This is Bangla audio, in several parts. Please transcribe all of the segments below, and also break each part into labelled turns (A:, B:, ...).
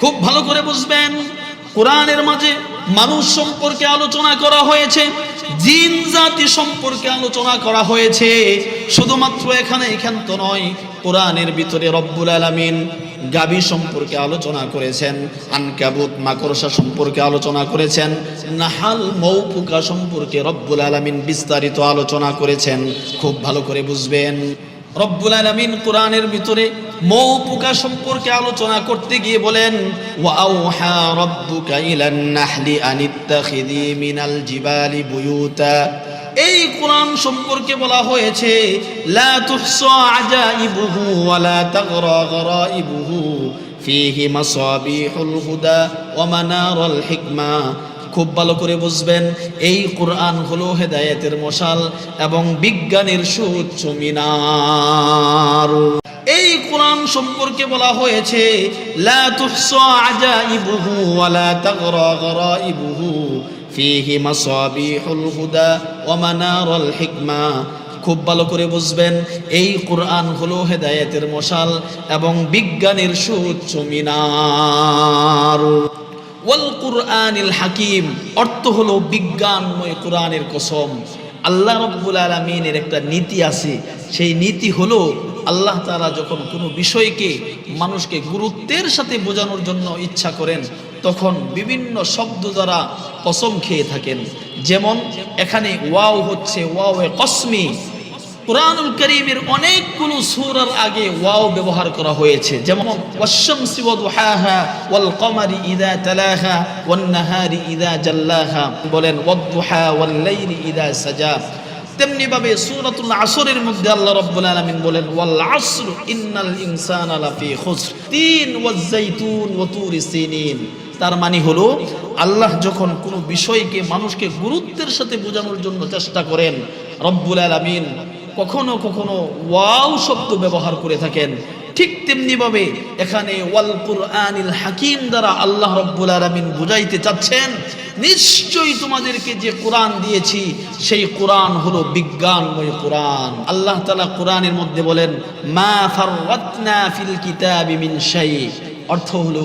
A: খুব ভালো করে বুঝবেন, কোরআনের মাঝে মানুষ সম্পর্কে আলোচনা করা হয়েছে, জিন জাতি সম্পর্কে আলোচনা করা হয়েছে, শুধুমাত্র এখানে এখান তো নয়, কোরআনের ভিতরে রব্বুল আলামিন গাবি সম্পর্কে আলোচনা করেছেন, আনকাবুত, মাকড়সা সম্পর্কে আলোচনা করেছেন, নাহাল মৌফুকা সম্পর্কে রব্বুল আলামিন বিস্তারিত আলোচনা করেছেন, খুব ভালো করে বুঝবেন। রব্বুল আলামিন কোরআনের ভিতরে মৌ পোকা সম্পর্কে আলোচনা করতে গিয়ে বলেন এই কোরআন সম্পর্কে বলা হয়েছে লা তাগরা গরাইবুহু ফীহি মাসাবিহুল হুদা ওয়া মানারুল হিকমা। খুব ভালো করে বুঝবেন, এই কোরআন হলো হেদায়েতের মশাল এবং বিজ্ঞানের সুউচ্চ মিনার। এই কোরআন সম্পর্কে বলা হয়েছে, লা খুব ভালো করে বুঝবেন, এই কোরআন হলো হেদায়েতের মশাল এবং বিজ্ঞানের সুউচ্চ মিনার। ওয়াল কুরআনিল হাকিম, অর্থ হলো বিজ্ঞানময় কোরআনের কসম। আল্লাহ রব্বুল আলমিনের একটা নীতি আছে। সেই নীতি হলো আল্লাহ তাআলা যখন কোনো বিষয়কে, মানুষকে গুরুত্বের সাথে বোঝানোর জন্য ইচ্ছা করেন, তখন বিভিন্ন শব্দ দ্বারা কসম খেয়ে থাকেন। যেমন, এখানে ওয়াও হচ্ছে ওয়াও এ কসমি। কোরআনুল করিমের অনেকগুলো সূরার আগে ওয়াও ব্যবহার করা হয়েছে। যেমন, ওয়াশ-শামসি ওয়া দুহাহা ওয়াল কমারি ইযা তালাহা ওয়ান নাহারি ইযা জাল্লাহা বলেন ওয়াদ-দুহা ওয়াল লাইলি ইযা সাজা তেমনি ভাবে সূরাতুল আসরের মধ্যে আল্লাহ রাব্বুল আলামিন বলেন ওয়াল আসর ইন্নাল ইনসানা লাফি খুসর তিন ওয়াজ জাইতুন ওয়া তুরি সিনিন তার মানে হলো, আল্লাহ যখন কোনো বিষয়কে মানুষকে গুরুত্বের সাথে বোঝানোর জন্য চেষ্টা করেন, রব্বুল আলামিন কখনো কখনো ওয়াও শব্দ ব্যবহার করে থাকেন। ঠিক তেমনি ভাবে এখানে ওয়াল কুরআনিল হাকিম দ্বারা আল্লাহ রব্বুল আলামিন বুঝাইতে চাচ্ছেন, নিশ্চয়ই তোমাদেরকে যে কোরআন দিয়েছি, সেই কোরআন হলো বিজ্ঞানময় কোরআন। আল্লাহ তালা কোরআনের মধ্যে বলেন, মা ফাররাতনা ফিল কিতাবি মিন শাই অর্থ হলো,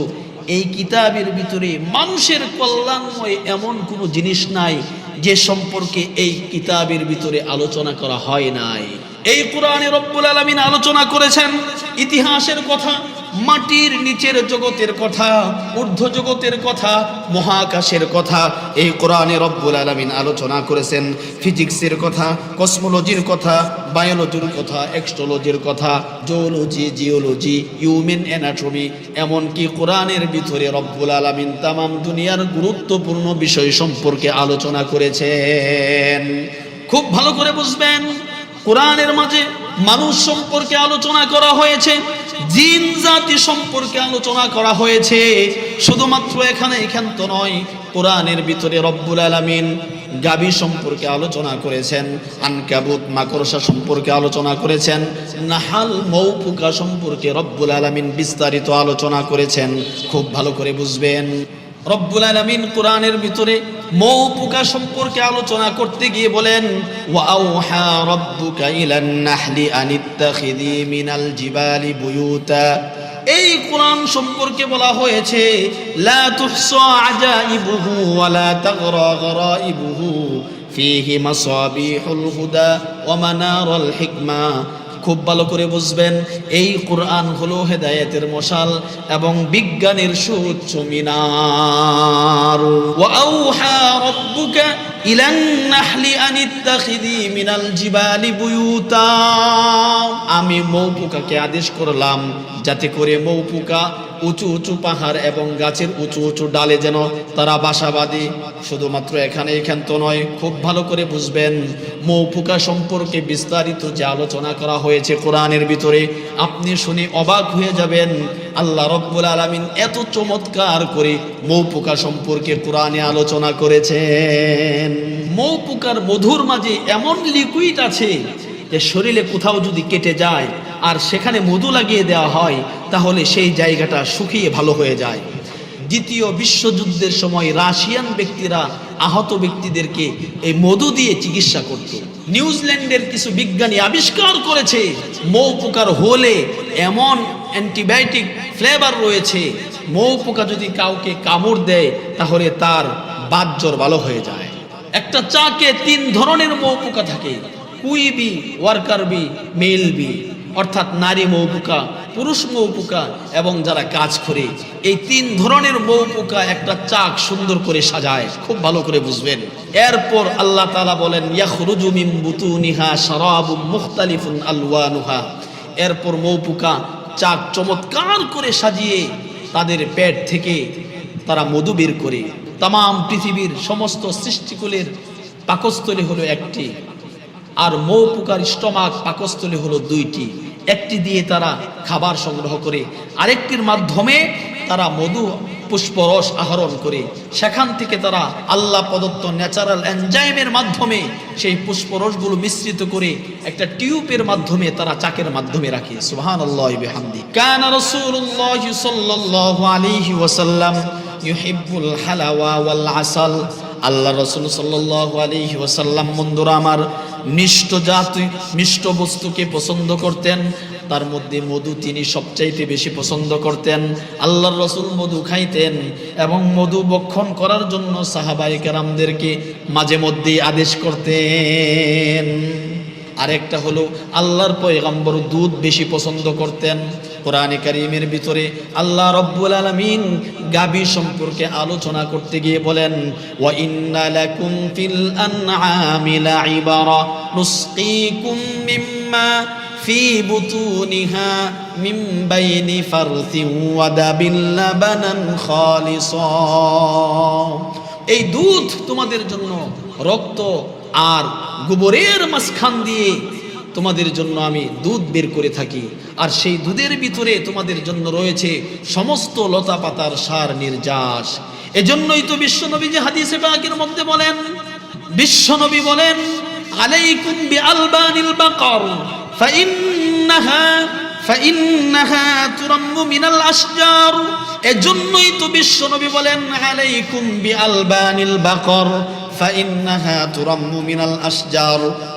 A: এই কিতাবের ভিতরে মানুষের কল্যাণময় এমন কোনো জিনিস নাই যে সম্পর্কে এই কিতাবের ভিতরে আলোচনা করা হয় নাই। এই কোরআনে রব্বুল আলমিন আলোচনা করেছেন, ইতিহাসের কথা, মাটির নিচের জগতের কথা, ঊর্ধ্ব জগতের কথা, মহাকাশের কথা, এই কোরআনে রব্বুল আলমিন আলোচনা করেছেন, ফিজিক্সের কথা, কসমোলজির কথা বায়োলজির কথা, এক্সট্রোলজির কথা, জুওলজি, জিওলজি, হিউম্যান অ্যানাটমি, এমনকি কোরআনের ভিতরে রব্বুল আলমিন তামাম দুনিয়ার গুরুত্বপূর্ণ বিষয় সম্পর্কে আলোচনা করেছেন। খুব ভালো করে বুঝবেন, কোরআনের মাঝে মানুষ সম্পর্কে আলোচনা করা হয়েছে, জিন জাতি সম্পর্কে আলোচনা করা হয়েছে, শুধুমাত্র এখানে এখান তো নয়, কোরআনের ভিতরে রব্বুল আলামিন গাবি সম্পর্কে আলোচনা করেছেন, আনকাবুত মাকড়সা সম্পর্কে আলোচনা করেছেন, নাহাল মৌফুকা সম্পর্কে রব্বুল আলামিন বিস্তারিত আলোচনা করেছেন, খুব ভালো করে বুঝবেন। রব্বুল আলামিন কোরআনের ভিতরে মৌ পোকা সম্পর্কে আলোচনা করতে গিয়ে বলেন ওয়াউহা রব্বুকা ইলান মিনাল জিবালি এই কোরআন সম্পর্কে বলা হয়েছে, লা তুহসা আজাইবুহু ওয়ালা তাগরা গরাইবুহু ফীহি মাসাবিহুল হুদা ওয়া মানারুল হিকমা। খুব ভালো করে বুঝবেন, এই কোরআন হলো হেদায়েতের মশাল এবং বিজ্ঞানের সুচ্চ মিনার। আমি মৌপুকাকে আদেশ করলাম যাতে করে মৌপুকা উঁচু উঁচু পাহাড় এবং গাছের উঁচু উঁচু ডালে যেন তারা বাসা বাঁধে শুধুমাত্র এখানে এখান তো নয়, খুব ভালো করে বুঝবেন মৌপুকা সম্পর্কে বিস্তারিত যে আলোচনা করা হয়েছে কোরআনের ভিতরে, আপনি শুনে অবাক হয়ে যাবেন, আল্লাহ রব্বুল আলমিন এত চমৎকার করে মৌপুকা সম্পর্কে কোরআনে আলোচনা করেছেন। মৌপুকার মধুর মাঝে এমন লিকুইড আছে যে শরীরে কোথাও যদি কেটে যায় আর সেখানে মধু লাগিয়ে দেওয়া হয়, তাহলে সেই জায়গাটা শুকিয়ে ভালো হয়ে যায়। দ্বিতীয় বিশ্বযুদ্ধের সময় রাশিয়ান ব্যক্তিরা আহত ব্যক্তিদেরকে এই মধু দিয়ে চিকিৎসা করত। নিউজিল্যান্ডের কিছু বিজ্ঞানী আবিষ্কার করেছে, মৌ পোকার হোলে এমন অ্যান্টিবায়োটিক ফ্লেভার রয়েছে, মৌ পোকা যদি কাউকে কামড় দেয়, তাহলে তার বাজ্যর ভালো হয়ে যায়। একটা চাকে তিন ধরনের মৌ পোকা থাকে queen bee worker bee male bee অর্থাৎ নারী মৌ পোকা পুরুষ মৌ পোকা এবং যারা কাজ করে, এই তিন ধরনের মৌ পোকা একটা চাক সুন্দর করে সাজায়। খুব ভালো করে বুঝবেন। এরপর আল্লাহ তালা বলেন, ইয়াখরুজু মিন বুতুনিহা শারাবুম মুখতালিফুন আলওয়ানুহা। এরপর মৌ পোকা চাক চমৎকার করে সাজিয়ে তাদের পেট থেকে তারা মধু বের করে। তাম পৃথিবীর সমস্ত সৃষ্টিকুলের পাকস্থলী হলো একটি। আর মৌ পোকার স্টমাক পাকস্থলী হলো দুইটি। একটি দিয়ে তারা খাবার সংগ্রহ করে, আরেকটির মাধ্যমে তারা মধু পুষ্পরস আহরণ করে। সেখান থেকে তারা আল্লাহ প্রদত্ত ন্যাচারাল এনজাইমের মাধ্যমে সেই পুষ্পরসগুলো মিশ্রিত করে একটা টিউবের মাধ্যমে তারা চাকের মাধ্যমে রাখে। সুবহানাল্লাহ বিহামদি কানা রাসূলুল্লাহ সাল্লাল্লাহু আলাইহি ওয়াসাল্লাম হালাওয়া আল্লাহ রসুল আলাইহি ওয়াসাল্লাম, বন্ধুরা আমার মিষ্ট জাতি মিষ্ট বস্তুকে পছন্দ করতেন। তার মধ্যে মধু তিনি সবচাইতে বেশি পছন্দ করতেন। আল্লাহর রসুল মধু খাইতেন এবং মধু বক্ষণ করার জন্য সাহাবাই কেরামদেরকে মাঝে মধ্যে আদেশ করতেন। আরেকটা হলো, আল্লাহর পয়গম্বর দুধ বেশি পছন্দ করতেন। কোরআনে কারিমের ভিতরে আল্লাহ রব্বুল আলামিন গাবি সম্পর্কে আলোচনা করতে গিয়ে বলেন, ওয়া বুতুনিহা মিন বাইনি ফারথিন ওয়া দাবিল লাবানান খালিসা। এই দুধ তোমাদের জন্য রক্ত আর গোবরের মাঝখান দিয়ে তোমাদের জন্য আমি দুধ বের করে থাকি। আর সেই দুধের ভিতরে তোমাদের জন্য রয়েছে সমস্ত লতা পাতার সার নির্যাস। এজন্যই তো বিশ্বনবী যে হাদিসে পাকের মধ্যে বলেন, বিশ্বনবী বলেন, আলাইকুম বি আলবানিল বাকর, ফাইন্নাহা ফাইন্নাহা তুরাম্মু মিনাল আশজার। এজন্যই তো বিশ্বনবী বলেন, আলাইকুম বি আলবানিল বাকর।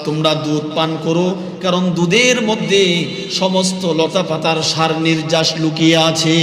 A: তোমরা দুধ পান করো কারণ দুধের মধ্যে সমস্ত লতা পাতার সার নির্যাস লুকিয়ে আছে।